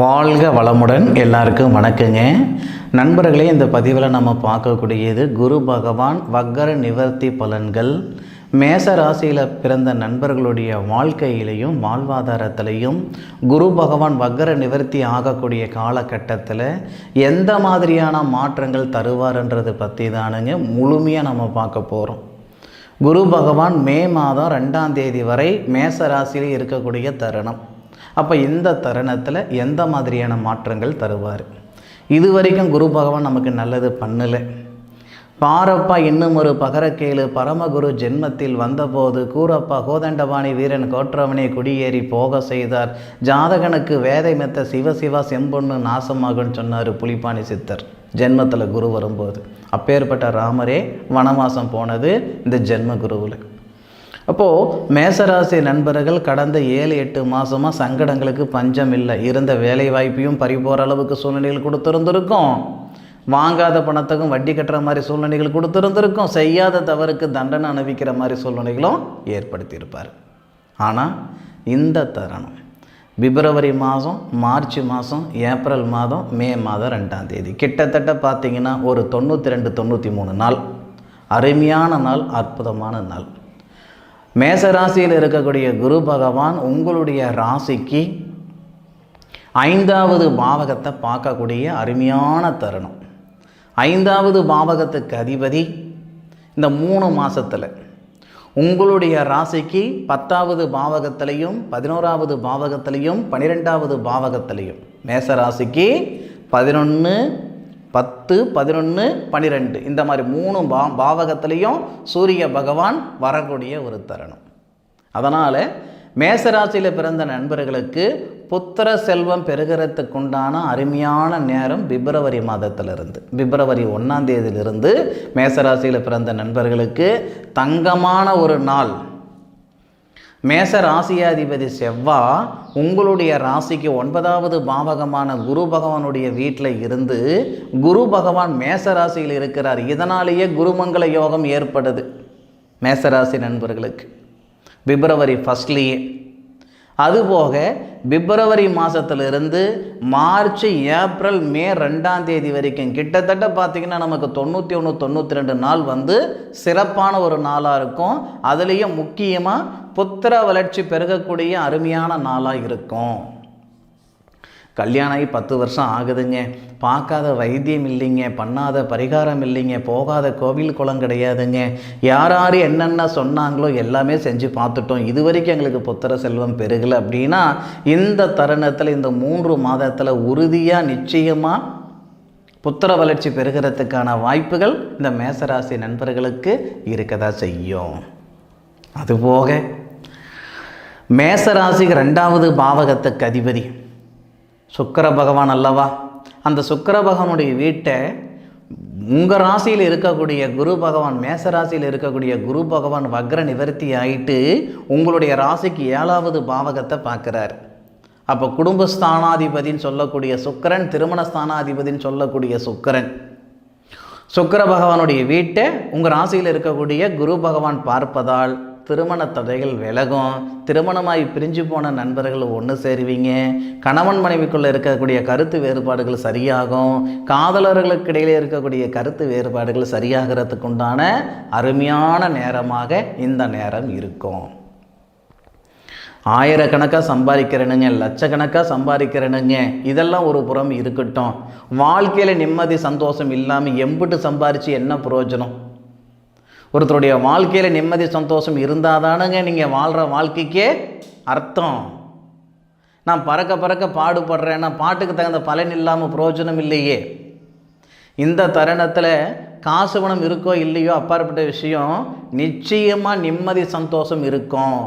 வாழ்க வளமுடன் எல்லாருக்கும் வணக்கங்க. நண்பர்களே இந்த பதிவில் நம்ம பார்க்கக்கூடியது குரு பகவான் வக்கர நிவர்த்தி பலன்கள். மேச ராசியில் பிறந்த நண்பர்களுடைய வாழ்க்கையிலையும் வாழ்வாதாரத்திலையும் குரு பகவான் வக்கர நிவர்த்தி ஆகக்கூடிய காலகட்டத்தில் எந்த மாதிரியான மாற்றங்கள் தருவார்ன்றது பற்றி தானுங்க முழுமையாக நம்ம பார்க்க போகிறோம் குரு பகவான் மே மாதம் ரெண்டாம் தேதி வரை மேச ராசியில் இருக்கக்கூடிய தருணம். அப்போ இந்த தருணத்தில் எந்த மாதிரியான மாற்றங்கள் தருவார்? இது வரைக்கும் குரு பகவான் நமக்கு நல்லது பண்ணலை. பாரப்பா இன்னும் ஒரு பகரக்கேளு பரமகுரு ஜென்மத்தில் வந்தபோது கூரப்பா கோதண்டபாணி வீரன் கோற்றவனை குடியேறி போக செய்தார். ஜாதகனுக்கு வேதை மெத்த சிவ சிவா செம்பொண்ணு நாசமாகும்னு சொன்னார் புலிப்பாணி சித்தர். ஜென்மத்தில் குரு வரும்போது. அப்பேற்பட்ட ராமரே வனவாசம் போனது இந்த ஜென்ம குருவில். அப்போது மேசராசி நண்பர்கள் கடந்த ஏழு எட்டு மாதமாக சங்கடங்களுக்கு பஞ்சம் இல்லை இருந்த வேலை வாய்ப்பையும் பறி அளவுக்கு சூழ்நிலைகள் கொடுத்துருந்துருக்கும். வாங்காத பணத்துக்கும் வட்டி கட்டுற மாதிரி சூழ்நிலைகள் கொடுத்துருந்துருக்கும். செய்யாத தவறுக்கு தண்டனை அனுபவிக்கிற மாதிரி சூழ்நிலைகளும் ஏற்படுத்தியிருப்பார். ஆனால் இந்த தருணம் பிப்ரவரி மாதம் மார்ச் மாதம் ஏப்ரல் மாதம் மே மாதம் ரெண்டாம் தேதி கிட்டத்தட்ட பார்த்தீங்கன்னா ஒரு தொண்ணூற்றி ரெண்டு தொண்ணூற்றி மூணு நாள். அருமையான நாள் அற்புதமான நாள். மேச ராசியில் இருக்கக்கூடிய குரு பகவான் உங்களுடைய ராசிக்கு ஐந்தாவது பாவகத்தை பார்க்கக்கூடிய அருமையான தருணம். ஐந்தாவது பாவகத்துக்கு அதிபதி இந்த மூணு மாதத்தில் உங்களுடைய ராசிக்கு பத்தாவது பாவகத்திலையும் பதினோராவது பாவகத்திலையும் பன்னிரெண்டாவது பாவகத்திலையும். மேச ராசிக்கு பதினொன்று பத்து பதினொன்று பன்னிரெண்டு இந்த மாதிரி மூணு பா பாவகத்திலையும் சூரிய பகவான் வரக்கூடிய ஒரு தருணம். அதனால் மேசராசியில் பிறந்த நண்பர்களுக்கு புத்திர செல்வம் பெறுகிறதுக்குண்டான அருமையான நேரம் பிப்ரவரி மாதத்திலிருந்து. பிப்ரவரி ஒன்றாம் தேதியிலிருந்து மேசராசியில் பிறந்த நண்பர்களுக்கு தங்கமான ஒரு நாள் மேச ராசியாதிபதி செவ்வா உங்களுடைய ராசிக்கு ஒன்பதாவது பாவகமான குரு பகவானுடைய வீட்டில் இருந்து குரு பகவான் மேச ராசியில் இருக்கிறார். இதனாலேயே குருமங்கள யோகம் ஏற்படுது. மேசராசி நண்பர்களுக்கு. பிப்ரவரி ஃபஸ்ட்லேயே. அதுபோக பிப்ரவரி மாதத்திலிருந்து மார்ச் ஏப்ரல் மே ரெண்டாம் தேதி வரைக்கும் கிட்டத்தட்ட பார்த்திங்கன்னா நமக்கு தொண்ணூற்றி ஒன்று தொண்ணூற்றி ரெண்டு நாள் வந்து சிறப்பான ஒரு நாளாக இருக்கும். அதுலேயும் முக்கியமாக புத்திர வளர்ச்சி பெருகக்கூடிய அருமையான நாளாக இருக்கும். கல்யாணம் ஆகி பத்து வருஷம் ஆகுதுங்க. பார்க்காத வைத்தியம் இல்லைங்க. பண்ணாத பரிகாரம் இல்லைங்க. போகாத கோவில் குளம் கிடையாதுங்க. யார் யார் என்னென்ன சொன்னாங்களோ எல்லாமே செஞ்சு பார்த்துட்டோம். இது வரைக்கும் எங்களுக்கு புத்திர செல்வம் பெருகலை அப்படின்னா இந்த தருணத்தில் இந்த மூன்று மாதத்தில் உறுதியாக நிச்சயமாக புத்திர வளர்ச்சி பெறுகிறதுக்கான வாய்ப்புகள் இந்த மேசராசி நண்பர்களுக்கு இருக்கதா செய்யும். அதுபோக மேசராசிக்கு ரெண்டாவது பாவகத்துக்கு அதிபதி. சுக்கர பகவான் அல்லவா? அந்த சுக்கர பகவானுடைய வீட்டை உங்கள் ராசியில் இருக்கக்கூடிய குரு பகவான் மேச ராசியில் இருக்கக்கூடிய குரு பகவான் வக்ர நிவர்த்தி ஆயிட்டு உங்களுடைய ராசிக்கு ஏழாவது பாவகத்தை பார்க்குறாரு. அப்போ குடும்பஸ்தானாதிபதின்னு சொல்லக்கூடிய சுக்கரன் திருமண ஸ்தானாதிபதின்னு சொல்லக்கூடிய சுக்கரன். சுக்கர பகவானுடைய வீட்டை உங்கள் ராசியில் இருக்கக்கூடிய குரு பகவான் பார்ப்பதால் திருமண தடைகள் விலகும். திருமணமாகி பிரிஞ்சு போன நண்பர்கள் ஒன்று சேருவீங்க. கணவன் மனைவிக்குள்ளே இருக்கக்கூடிய கருத்து வேறுபாடுகள் சரியாகும். காதலர்களுக்கு இடையிலே இருக்கக்கூடிய கருத்து வேறுபாடுகள் சரியாகிறதுக்கு உண்டான அருமையான நேரமாக இந்த நேரம் இருக்கும். ஆயிரக்கணக்காக சம்பாதிக்கிறேனுங்க லட்சக்கணக்காக சம்பாதிக்கிறேனுங்க இதெல்லாம் ஒரு புறம் இருக்கட்டும். வாழ்க்கையில் நிம்மதி சந்தோஷம் இல்லாமல் எம்பிட்டு சம்பாரித்து என்ன பிரயோஜனம்? ஒருத்தருடைய வாழ்க்கையில் நிம்மதி சந்தோஷம் இருந்தால் தானுங்க நீங்கள் வாழ்கிற வாழ்க்கைக்கே அர்த்தம். நான் பறக்க பறக்க பாடுபடுறேன். நான் பாட்டுக்கு தகுந்த பலன் இல்லாமல் பிரயோஜனம் இல்லையே. இந்த தருணத்தில் காசு பணம் இருக்கோ இல்லையோ அப்பாற்பட்ட விஷயம் நிச்சயமாக நிம்மதி சந்தோஷம் இருக்கும்.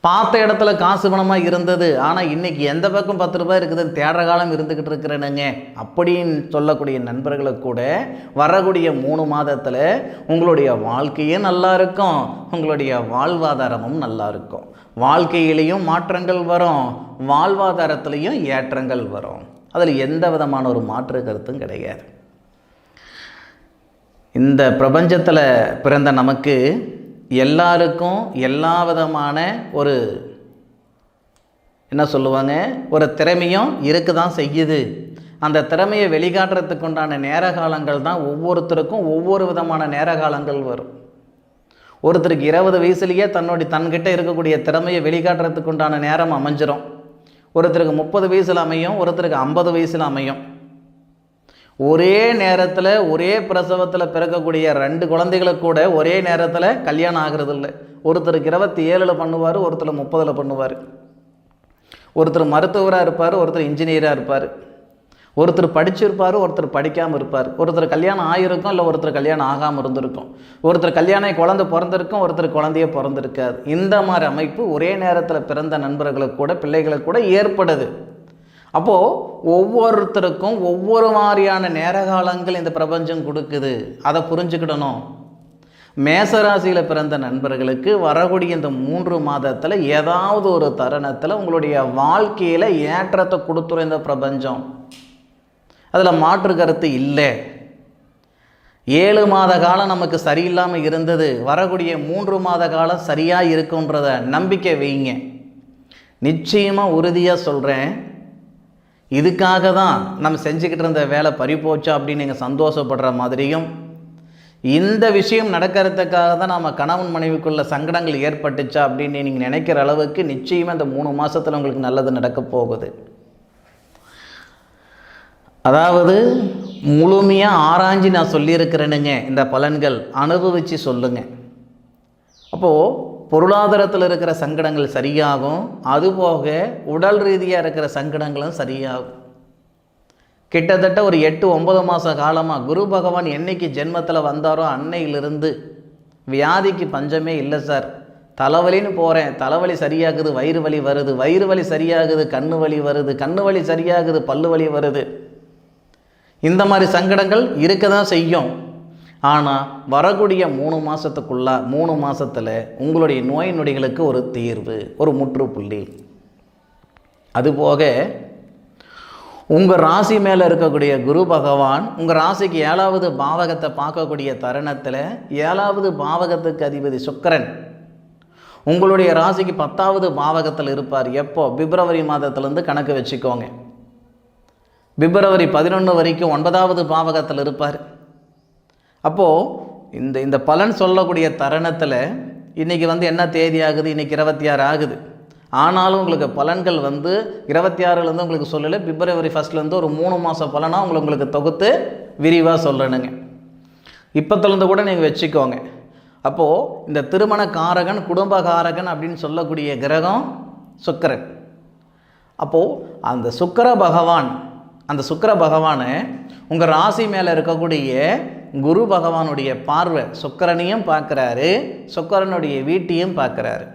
பார்த்த இடத்துல காசு பணமாக இருந்தது. ஆனால் இன்றைக்கி எந்த பக்கம் பத்து ரூபாய் இருக்குதுன்னு தேடுற காலம் இருந்துக்கிட்டு இருக்கிறேனுங்க. அப்படின்னு சொல்லக்கூடிய நண்பர்களை கூட வரக்கூடிய மூணு மாதத்தில் உங்களுடைய வாழ்க்கையே நல்லா இருக்கும். உங்களுடைய வாழ்வாதாரமும் நல்லா இருக்கும். வாழ்க்கையிலையும் மாற்றங்கள் வரும். வாழ்வாதாரத்துலேயும் ஏற்றங்கள் வரும். அதில் எந்த விதமான ஒரு மாற்று கருத்தும் கிடையாது. இந்த பிரபஞ்சத்தில் பிறந்த நமக்கு எல்லாருக்கும் எல்லா விதமான ஒரு என்ன சொல்லுவாங்க ஒரு திறமையும் இருக்க தான் செய்யுது. அந்த திறமையை வெளிக்காட்டுறதுக்கு உண்டான நேர காலங்கள் தான் ஒவ்வொருத்தருக்கும் ஒவ்வொரு விதமான நேர காலங்கள் வரும். ஒருத்தருக்கு இருபது வயசுலேயே தன்னுடைய தன்கிட்ட இருக்கக்கூடிய திறமையை வெளிக்காட்டுறதுக்கு உண்டான நேரம் அமைஞ்சிரும். ஒருத்தருக்கு முப்பது வயசில் அமையும் ஒருத்தருக்கு ஐம்பது வயசில் அமையும். ஒரே நேரத்தில் ஒரே பிரசவத்தில் பிறக்கக்கூடிய ரெண்டு குழந்தைகளுக்கு கூட ஒரே நேரத்தில் கல்யாணம் ஆகிறது இல்லை ஒருத்தருக்கு இருபத்தி ஏழில் பண்ணுவார் ஒருத்தர் முப்பதில் பண்ணுவார். ஒருத்தர் மருத்துவராக இருப்பார் ஒருத்தர் இன்ஜினியராக இருப்பார். ஒருத்தர் படிச்சிருப்பார் ஒருத்தர் படிக்காமல் இருப்பார். ஒருத்தர் கல்யாணம் ஆகிருக்கும் இல்லை ஒருத்தர் கல்யாணம் ஆகாமல் இருந்திருக்கும். ஒருத்தர் கல்யாணம் குழந்தை பிறந்திருக்கும் ஒருத்தர் குழந்தையே பிறந்திருக்காது. இந்த மாதிரி அமைப்பு ஒரே நேரத்தில் பிறந்த நண்பர்களுக்கு கூட பிள்ளைகளுக்கு கூட ஏற்படுது. அப்போது ஒவ்வொருத்தருக்கும் ஒவ்வொரு மாதிரியான நேர காலங்கள் இந்த பிரபஞ்சம் கொடுக்குது. அதை புரிஞ்சுக்கிடணும். மேசராசியில் பிறந்த நண்பர்களுக்கு வரக்கூடிய இந்த மூன்று மாதத்தில் ஏதாவது ஒரு தருணத்தில் உங்களுடைய வாழ்க்கையில் ஏற்றத்தை கொடுத்துரும் இந்த பிரபஞ்சம். அதில் மாற்று கருத்து இல்லை. ஏழு மாத காலம் நமக்கு சரியில்லாமல் இருந்தது. வரக்கூடிய மூன்று மாத காலம் சரியாக இருக்குன்றத நம்பிக்கை வைங்க. நிச்சயமாக உறுதியாக சொல்கிறேன் இதுக்காக தான் நம்ம செஞ்சுக்கிட்டு இருந்த வேலை பறிப்போச்சா அப்படின்னு நீங்கள் சந்தோஷப்படுற மாதிரியும் இந்த விஷயம் நடக்கிறதுக்காக தான் நம்ம கணவன் மனைவிக்குள்ள சங்கடங்கள் ஏற்பட்டுச்சா அப்படின்னு நீங்கள் நினைக்கிற அளவுக்கு நிச்சயமாக இந்த மூணு மாதத்தில் உங்களுக்கு நல்லது நடக்க போகுது. அதாவது முழுமையாக ஆராய்ஞ்சு நான் சொல்லியிருக்கிறேனுங்க இந்த பலன்கள் அனுபவித்து சொல்லுங்கள் அப்போது பொருளாதாரத்தில் இருக்கிற சங்கடங்கள் சரியாகும். அதுபோக உடல் ரீதியாக இருக்கிற சங்கடங்களும் சரியாகும். கிட்டத்தட்ட ஒரு எட்டு ஒன்பது மாத காலமாக குரு பகவான் என்னைக்கு ஜென்மத்தில் வந்தாரோ அன்னையிலிருந்து வியாதிக்கு பஞ்சமே இல்லை சார். தலைவலின்னு போகிறேன் தலைவலி சரியாகுது வயிறு வலி வருது. வயிறு வலி சரியாகுது கண்ணு வலி வருது. கண்ணு வலி சரியாகுது பல்லு வலி வருது. இந்த மாதிரி சங்கடங்கள் இருக்க தான் செய்யும். ஆனால் வரக்கூடிய மூணு மாதத்துக்குள்ளே மூணு மாதத்தில் உங்களுடைய நோய் நொடிகளுக்கு ஒரு தீர்வு ஒரு முற்றுப்புள்ளி. அதுபோக உங்கள் ராசி மேலே இருக்கக்கூடிய குரு பகவான் உங்கள் ராசிக்கு ஏழாவது பாவகத்தை பார்க்கக்கூடிய தருணத்தில் ஏழாவது பாவகத்துக்கு அதிபதி சுக்கரன். உங்களுடைய ராசிக்கு பத்தாவது பாவகத்தில் இருப்பார். எப்போ? பிப்ரவரி மாதத்துலேருந்து கணக்கு வச்சுக்கோங்க. பிப்ரவரி பதினொன்று வரைக்கும் ஒன்பதாவது பாவகத்தில் இருப்பார். அப்போது இந்த இந்த பலன் சொல்லக்கூடிய தருணத்தில் இன்றைக்கி வந்து என்ன தேதி ஆகுது? இன்றைக்கி இருபத்தி ஆறு ஆகுது. ஆனாலும் உங்களுக்கு பலன்கள் வந்து இருபத்தி ஆறுலேருந்து உங்களுக்கு சொல்லலை பிப்ரவரி ஃபஸ்ட்லேருந்து ஒரு மூணு மாதம் பலனாக உங்களை உங்களுக்கு தொகுத்து விரிவாக சொல்லணுங்க இப்போத்துலேருந்து கூட நீங்கள் வச்சுக்கோங்க. அப்போது இந்த திருமண காரகன் குடும்ப காரகன் அப்படின்னு சொல்லக்கூடிய கிரகம் சுக்கரன். அப்போது அந்த சுக்கர பகவான் அந்த சுக்கர பகவானை உங்கள் ராசி மேலே இருக்கக்கூடிய குரு பகவானுடைய பார்வை சுக்கரனையும் பார்க்குறாரு சுக்கரனுடைய வீட்டையும் பார்க்குறாரு.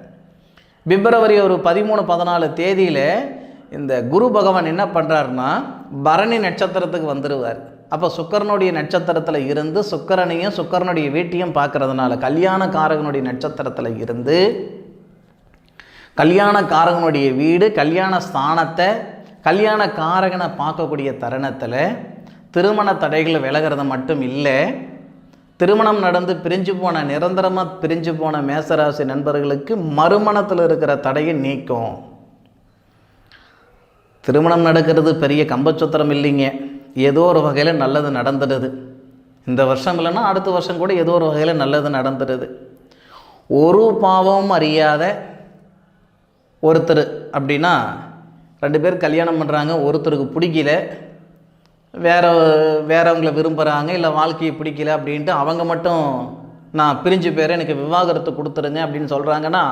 பிப்ரவரி ஒரு பதிமூணு பதினாலு தேதியில் இந்த குரு பகவான் என்ன பண்ணுறாருன்னா பரணி நட்சத்திரத்துக்கு வந்துடுவார் அப்போ சுக்கரனுடைய நட்சத்திரத்தில் இருந்து சுக்கரனையும் சுக்கரனுடைய வீட்டையும் பார்க்கறதுனால கல்யாண காரகனுடைய நட்சத்திரத்தில் இருந்து கல்யாண காரகனுடைய வீடு கல்யாண ஸ்தானத்தை கல்யாண காரகனை பார்க்கக்கூடிய தருணத்தில் திருமண தடைகள் விலகிறது மட்டும் இல்லை திருமணம் நடந்து பிரிஞ்சு போன நிரந்தரமாக பிரிஞ்சு போன மேசராசி நண்பர்களுக்கு மறுமணத்தில் இருக்கிற தடையை நீக்கும். திருமணம் நடக்கிறது பெரிய கம்பச்சத்திரம் இல்லைங்க. ஏதோ ஒரு வகையில் நல்லது நடந்துடுது. இந்த வருஷம் இல்லைன்னா அடுத்த வருஷம் கூட ஏதோ ஒரு வகையில் நல்லது நடந்துடுது. ஒரு பாவமும் அறியாத ஒருத்தர் அப்படின்னா ரெண்டு பேர் கல்யாணம் பண்ணுறாங்க ஒருத்தருக்கு பிடிக்கல வேற வேறவங்களை விரும்புகிறாங்க இல்லை வாழ்க்கையை பிடிக்கல அப்படின்ட்டு அவங்க மட்டும் நான் பிரிஞ்சு பேர் எனக்கு விவாகரத்து கொடுத்துருங்க அப்படின்னு சொல்கிறாங்கன்னா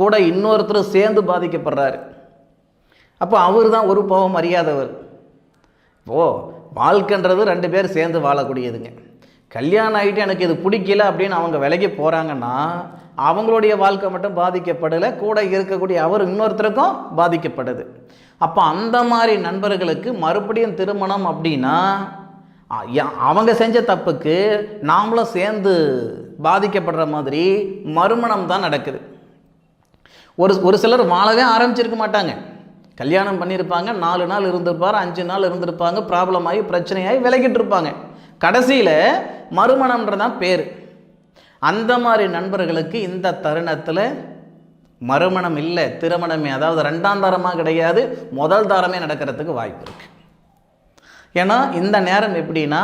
கூட இன்னொருத்தர் சேர்ந்து பாதிக்கப்படுறாரு. அப்போ அவர் தான் ஒரு பாவம் அறியாதவர். ஓ வாழ்க்கைன்றது ரெண்டு பேர் சேர்ந்து வாழக்கூடியதுங்க. கல்யாணம் ஆகிட்டு எனக்கு இது பிடிக்கல அப்படின்னு அவங்க விலகி போகிறாங்கன்னா அவங்களுடைய வாழ்க்கை மட்டும் பாதிக்கப்படலை கூட இருக்கக்கூடிய அவர் இன்னொருத்தருக்கும் பாதிக்கப்படுது அப்போ அந்த மாதிரி நண்பர்களுக்கு மறுபடியும் திருமணம் அப்படின்னா அவங்க செஞ்ச தப்புக்கு நாமளும் சேர்ந்து பாதிக்கப்படுற மாதிரி மறுமணம் தான் நடக்குது. ஒரு ஒரு சிலர் வாழவே ஆரம்பிச்சிருக்க மாட்டாங்க. கல்யாணம் பண்ணியிருப்பாங்க நாலு நாள் இருந்திருப்பார் அஞ்சு நாள் இருந்திருப்பாங்க ப்ராப்ளம் ஆகி பிரச்சனையாகி விலகிட்டு இருப்பாங்க. கடைசியில் மறுமணம்ன்றதான் பேர். அந்த மாதிரி நண்பர்களுக்கு இந்த தருணத்தில் மறுமணம் இல்லை திருமணமே அதாவது ரெண்டாம் தரமாக கிடையாது முதல் தாரமே நடக்கிறதுக்கு வாய்ப்பு இருக்குது ஏன்னா இந்த நேரம் எப்படின்னா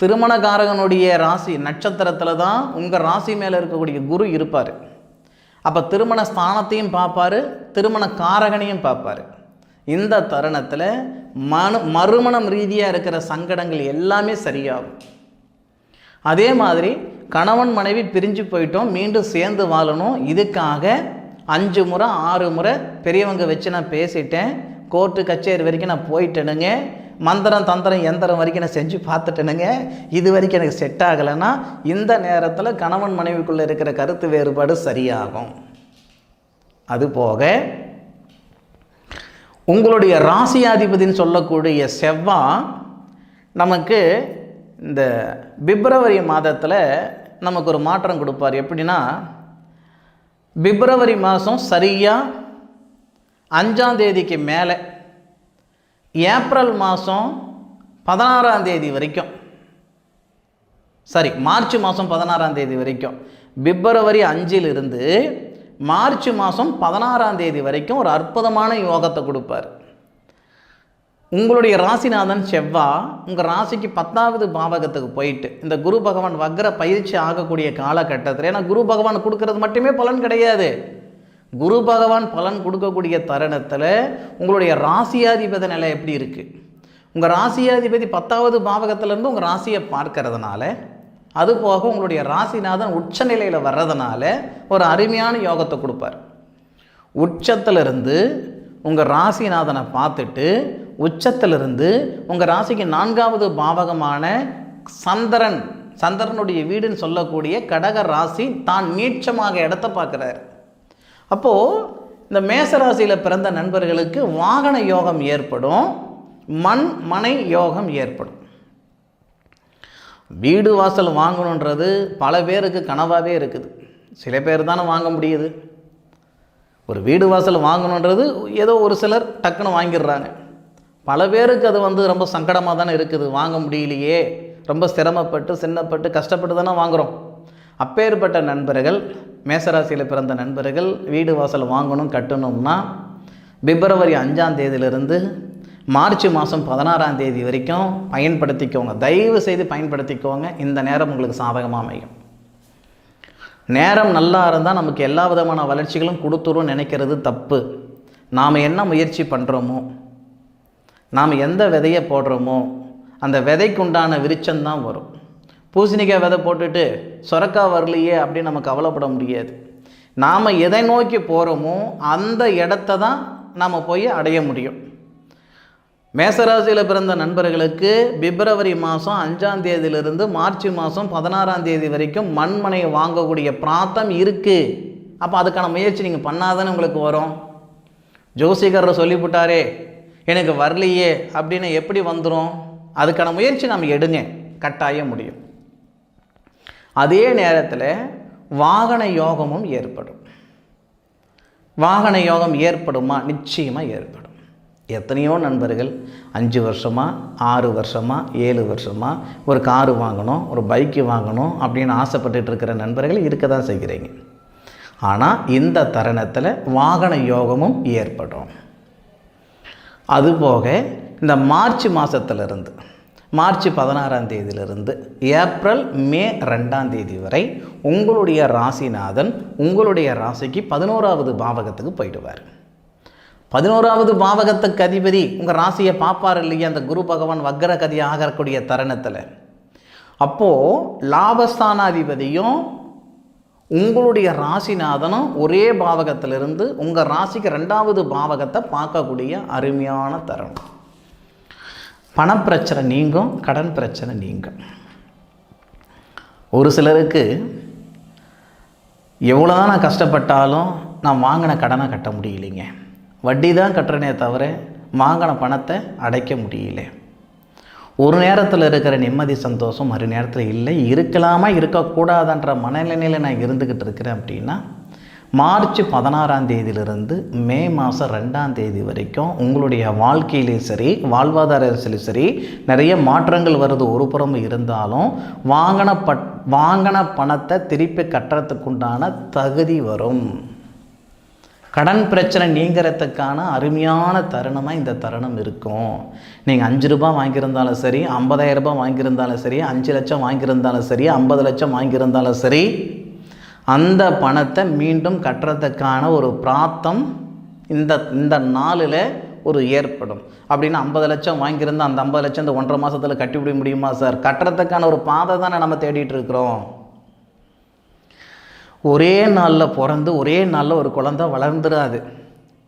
திருமணக்காரகனுடைய ராசி நட்சத்திரத்தில் தான் உங்கள் ராசி மேலே இருக்கக்கூடிய குரு இருப்பார். அப்போ திருமண ஸ்தானத்தையும் பார்ப்பாரு திருமண காரகனையும் பார்ப்பாரு. இந்த தருணத்தில் மனு மறுமணம் ரீதியாக இருக்கிற சங்கடங்கள் எல்லாமே சரியாகும். அதே மாதிரி கணவன் மனைவி பிரிஞ்சு போயிட்டோம் மீண்டும் சேர்ந்து வாழணும். இதுக்காக அஞ்சு முறை ஆறு முறை பெரியவங்க வச்சு நான் பேசிட்டேன். கோர்ட்டு கச்சேரி வரைக்கும் நான் போயிட்டேனுங்க. மந்திரம் தந்திரம் எந்திரம் வரைக்கும் நான் செஞ்சு பார்த்துட்டேனுங்க. இது வரைக்கும் எனக்கு செட் ஆகலைன்னா இந்த நேரத்தில் கணவன் மனைவிக்குள்ளே இருக்கிற கருத்து வேறுபாடு சரியாகும். அதுபோக உங்களுடைய ராசியாதிபதின்னு சொல்லக்கூடிய செவ்வாய் நமக்கு இந்த பிப்ரவரி மாதத்தில் நமக்கு ஒரு மாற்றம் கொடுப்பார். எப்படின்னா பிப்ரவரி மாதம் சரியாக அஞ்சாந்தேதிக்கு மேலே ஏப்ரல் மாதம் பதினாறாம் தேதி வரைக்கும் சரி மார்ச் மாதம் பதினாறாம் தேதி வரைக்கும் பிப்ரவரி அஞ்சிலிருந்து மார்ச் மாதம் பதினாறாம் தேதி வரைக்கும் ஒரு அற்புதமான யோகத்தை கொடுப்பார். உங்களுடைய ராசிநாதன் செவ்வா உங்கள் ராசிக்கு பத்தாவது பாவகத்துக்கு போயிட்டு இந்த குரு பகவான் வக்ர பயிற்சி ஆகக்கூடிய காலகட்டத்தில் ஏன்னா குரு பகவான் கொடுக்கறது மட்டுமே பலன் கிடையாது. குரு பகவான் பலன் கொடுக்கக்கூடிய தருணத்தில் உங்களுடைய ராசியாதிபதி நிலை எப்படி இருக்குது உங்கள் ராசியாதிபதி பத்தாவது பாவகத்திலேருந்து உங்கள் ராசியை பார்க்கறதுனால அது போக உங்களுடைய ராசிநாதன் உச்ச நிலையில் வர்றதுனால ஒரு அருமையான யோகத்தை கொடுப்பார். உச்சத்திலிருந்து உங்கள் ராசிநாதனை பார்த்துட்டு உச்சத்திலிருந்து உங்கள் ராசிக்கு நான்காவது பாவகமான சந்திரன் சந்திரனுடைய வீடுன்னு சொல்லக்கூடிய கடக ராசி தான் நீட்சமாக இடத்த பார்க்குறாரு. அப்போது இந்த மேசராசியில் பிறந்த நண்பர்களுக்கு வாகன யோகம் ஏற்படும் மண் மனை யோகம் ஏற்படும். வீடு வாசல் வாங்கணுன்றது பல பேருக்கு கனவாகவே இருக்குது. சில பேர் தானே வாங்க முடியுது. ஒரு வீடு வாசல் வாங்கணுன்றது ஏதோ ஒரு சிலர் டக்குன்னு வாங்கிடுறாங்க. பல பேருக்கு அது வந்து ரொம்ப சங்கடமாக தானே இருக்குது. வாங்க முடியலையே. ரொம்ப சிரமப்பட்டு சின்னப்பட்டு கஷ்டப்பட்டு தானே வாங்குகிறோம் அப்பேற்பட்ட நண்பர்கள் மேசராசியில் பிறந்த நண்பர்கள் வீடு வாசல் வாங்கணும் கட்டணும்னா பிப்ரவரி அஞ்சாம் தேதியிலிருந்து மார்ச் மாதம் பதினாறாம் தேதி வரைக்கும் பயன்படுத்திக்கோங்க. தயவு செய்து பயன்படுத்திக்கோங்க. இந்த நேரம் உங்களுக்கு சாதகமாக அமையும். நேரம் நல்லா இருந்தால் நமக்கு எல்லா விதமான வளர்ச்சிகளும் கொடுத்துரும் நினைக்கிறது தப்பு. நாம் என்ன முயற்சி பண்ணுறோமோ நாம் எந்த விதையை போடுறோமோ அந்த விதைக்குண்டான விருச்சம்தான் வரும். பூசணிக்காய் விதை போட்டுட்டு சொரக்காய் வரலையே அப்படின்னு நம்ம கவலைப்பட முடியாது. நாம் எதை நோக்கி போகிறோமோ அந்த இடத்த தான் நாம் போய் அடைய முடியும். மேசராசியில் பிறந்த நண்பர்களுக்கு பிப்ரவரி மாதம் அஞ்சாம் தேதியிலிருந்து மார்ச் மாதம் பதினாறாம் தேதி வரைக்கும் மண்மனையை வாங்கக்கூடிய பிராத்தம் இருக்குது அப்போ அதுக்கான முயற்சி நீங்கள் பண்ணாதானே உங்களுக்கு வரும். ஜோசிகர் சொல்லிவிட்டாரே எனக்கு வரலையே அப்படின்னு எப்படி வந்துடும் அதுக்கான முயற்சி நம்ம எடுங்க. கட்டாய முடியும். அதே நேரத்தில் வாகன யோகமும் ஏற்படும். வாகன யோகம் ஏற்படுமா? நிச்சயமாக ஏற்படும். எத்தனையோ நண்பர்கள் அஞ்சு வருஷமாக ஆறு வருஷமாக ஏழு வருஷமாக ஒரு காரு வாங்கணும் ஒரு பைக்கு வாங்கணும் அப்படின்னு ஆசைப்பட்டுட்டு இருக்கிற நண்பர்கள் இருக்க தான் செய்கிறீங்க. ஆனால் இந்த தருணத்தில் வாகன யோகமும் ஏற்படும். அதுபோக இந்த மார்ச் மாதத்திலிருந்து மார்ச் பதினாறாம் தேதியிலிருந்து ஏப்ரல் மே ரெண்டாம் தேதி வரை உங்களுடைய ராசிநாதன் உங்களுடைய ராசிக்கு பதினோராவது பாவகத்துக்கு போயிடுவார். பதினோராவது பாவகத்துக்கு அதிபதி உங்கள் ராசியை பார்ப்பார் இல்லையா? அந்த குரு பகவான் வக்கர கதி ஆகக்கூடிய தருணத்தில். அப்போது லாபஸ்தானாதிபதியும் உங்களுடைய ராசிநாதனும் ஒரே பாவகத்திலிருந்து உங்கள் ராசிக்கு ரெண்டாவது பாவகத்தை பார்க்கக்கூடிய அருமையான தருணம். பணப்பிரச்சனை நீங்கும் கடன் பிரச்சனை நீங்கும். ஒரு சிலருக்கு எவ்வளோ தான் நான் கஷ்டப்பட்டாலும் நான் வாங்கின கடனை கட்ட முடியலைங்க. வட்டி தான் கட்டுறனே தவிர வாங்கின பணத்தை அடைக்க முடியல. ஒரு நேரத்தில் இருக்கிற நிம்மதி சந்தோஷம் மறு நேரத்தில் இல்லை. இருக்கலாமா இருக்கக்கூடாதுன்ற மனநிலையில் நான் இருந்துக்கிட்டு இருக்கிறேன் அப்படின்னா மார்ச் பதினாறாம் தேதியிலிருந்து மே மாதம் ரெண்டாம் தேதி வரைக்கும் உங்களுடைய வாழ்க்கையிலையும் சரி வாழ்வாதாரத்திலையும் சரி நிறைய மாற்றங்கள் வருது. ஒரு புறம் இருந்தாலும் வாங்கின பட் வாங்கின பணத்தை திருப்பி கட்டுறதுக்குண்டான தகுதி வரும். கடன் பிரச்சனை நீங்கிறதுக்கான அருமையான தருணமாக இந்த தருணம் இருக்கும். நீங்கள் அஞ்சு ரூபாய் வாங்கியிருந்தாலும் சரி ஐம்பதாயிரம் ரூபாய் வாங்கியிருந்தாலும் சரி அஞ்சு லட்சம் வாங்கியிருந்தாலும் சரி ஐம்பது லட்சம் வாங்கியிருந்தாலும் சரி அந்த பணத்தை மீண்டும் கட்டுறதுக்கான ஒரு பிராத்தம் இந்த இந்த நாளில் ஒரு ஏற்படும். அப்படின்னு ஐம்பது லட்சம் வாங்கியிருந்தால் அந்த ஐம்பது லட்சம் இந்த ஒன்றரை மாதத்தில் கட்டிவிட முடியுமா சார்? கட்டுறதுக்கான ஒரு பாதை தானே நம்ம தேடிட்டு இருக்கிறோம். ஒரே நாளில் பிறந்து ஒரே நாளில் ஒரு குழந்தை வளர்ந்துடாது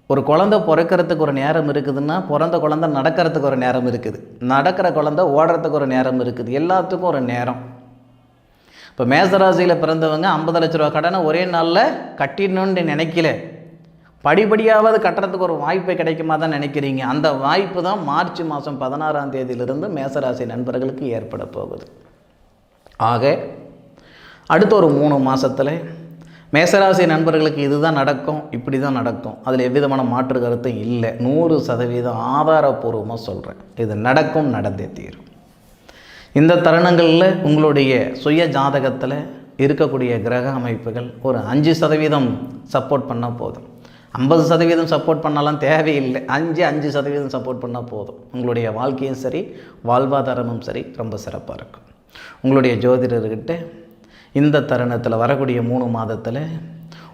ஒரு குழந்தை பிறக்கிறதுக்கு ஒரு நேரம் இருக்குதுன்னா பிறந்த குழந்தை நடக்கிறதுக்கு ஒரு நேரம் இருக்குது. நடக்கிற குழந்தை ஓடுறதுக்கு ஒரு நேரம் இருக்குது. எல்லாத்துக்கும் ஒரு நேரம். இப்போ மேசராசியில் பிறந்தவங்க ஐம்பது லட்ச ரூபா கடனை ஒரே நாளில் கட்டிடணும்னு நினைக்கல. படிப்படியாவது கட்டுறதுக்கு ஒரு வாய்ப்பு கிடைக்குமா தான் நினைக்கிறீங்க. அந்த வாய்ப்பு தான் மார்ச் மாதம் பதினாறாம் தேதியிலிருந்து மேசராசி நண்பர்களுக்கு ஏற்பட போகுது. ஆக அடுத்த ஒரு மூணு மாதத்தில் மேசராசி நண்பர்களுக்கு இதுதான் நடக்கும் இப்படி தான் நடக்கும். அதில் எவ்விதமான மாற்று கருத்தும் இல்லை. நூறு சதவீதம் ஆதாரபூர்வமாக சொல்கிறேன் இது நடக்கும் நடந்தே தீரும். இந்த தருணங்களில் உங்களுடைய சுய ஜாதகத்தில் இருக்கக்கூடிய கிரக அமைப்புகள் ஒரு அஞ்சு சதவீதம் சப்போர்ட் பண்ணால் போதும். ஐம்பது சதவீதம் சப்போர்ட் பண்ணாலாம் தேவையில்லை. அஞ்சு அஞ்சு சதவீதம் சப்போர்ட் பண்ணால் போதும். உங்களுடைய வாழ்க்கையும் சரி வாழ்வாதாரமும் சரி ரொம்ப சிறப்பாக இருக்கும். உங்களுடைய ஜோதிடர்கிட்ட இந்த தருணத்தில் வரக்கூடிய மூணு மாதத்தில்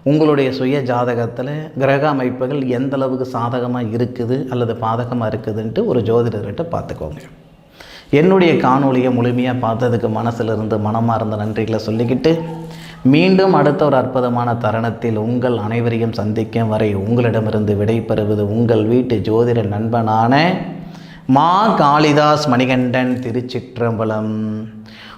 உங்களுடைய சுய ஜாதகத்தில் கிரக அமைப்புகள் எந்த அளவுக்கு சாதகமாக இருக்குது அல்லது பாதகமாக இருக்குதுன்ட்டு ஒரு ஜோதிடர்கிட்ட பார்த்துக்கோங்க. என்னுடைய காணொலியை முழுமையாக பார்த்ததுக்கு மனசிலிருந்து மனமார்ந்த நன்றிகளை சொல்லிக்கிட்டு மீண்டும் அடுத்த ஒரு அற்புதமான தருணத்தில் உங்கள் அனைவரையும் சந்திக்கும் வரை உங்களிடமிருந்து விடைபெறுவது உங்கள் வீட்டு ஜோதிட நண்பனான மா காளிதாஸ் மணிகண்டன் திருச்சிற்றம்பலம்.